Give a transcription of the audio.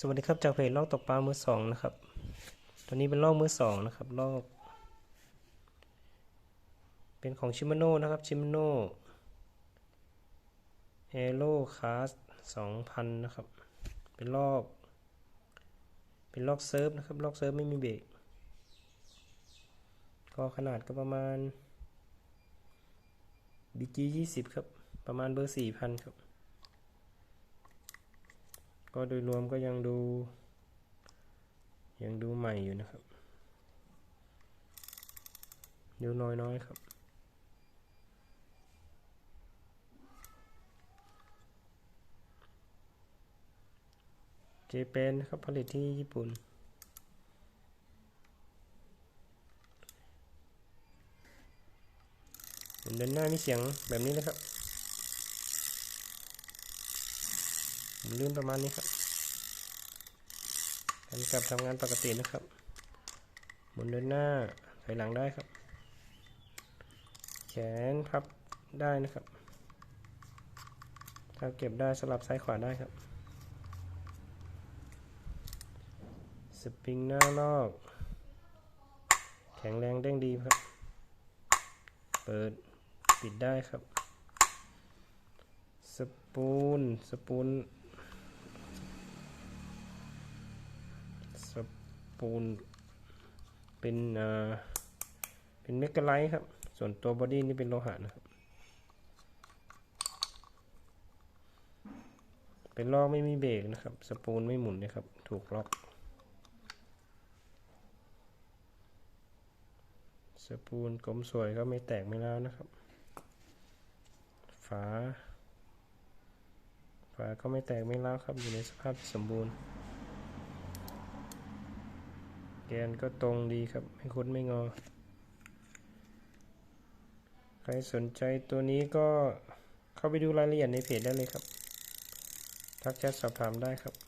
สวัสดีครับจากเพจลอกตกปลามือสองนะครับ ตัวนี้เป็นลอกมือสองนะครับลอก เป็นของชิม a โน่นะครับชิม a โน่เฮโ o คาสสองพันนะครับ เป็นลอก เป็นลอกเซิร์ฟนะครับลอกเซิร์ฟไม่มีเบรก ก็ขนาดก็ประมาณ BG ยี่สิบครับ ประมาณเบอร์สี่พันครับ ก็โดยรวมก็ยังดู ยังดูใหม่อยู่นะครับ ดูน้อยๆครับเจแปนนะครับผลิตที่ญี่ปุ่นผมเดินหน้ามีเสียงแบบนี้นะครับ ผมลื่นประมาณนี้ครับการกลับทำงานปกตินะครับ หมุนเดินหน้าถอยหลังได้ครับ แขนพับได้นะครับถ้าเก็บได้สลับซ้ายขวาได้ครับ สปริงหน้าลอก แข็งแรงเด้งดีครับ เปิดปิดได้ครับ สปูน สปูน ส ปูน เป็นอ่าเป็นเมกะไลท์ครับ ส่วนตัวบอดี้นี่เป็นโลหะนะครับ เป็นลอกไม่มีเบรกนะครับ สปูนไม่หมุนนะครับ ถูกล็อก สปูนกลมสวยก็ไม่แตกไม่ร้าวนะครับ ฝาฝาก็ไม่แตกไม่ร้าวครับ อยู่ในสภาพสมบูรณ์ แกนก็ตรงดีครับ ไม่คดไม่งอ ใครสนใจตัวนี้ก็เข้าไปดูรายละเอียดในเพจได้เลยครับ ทักแชทสอบถามได้ครับ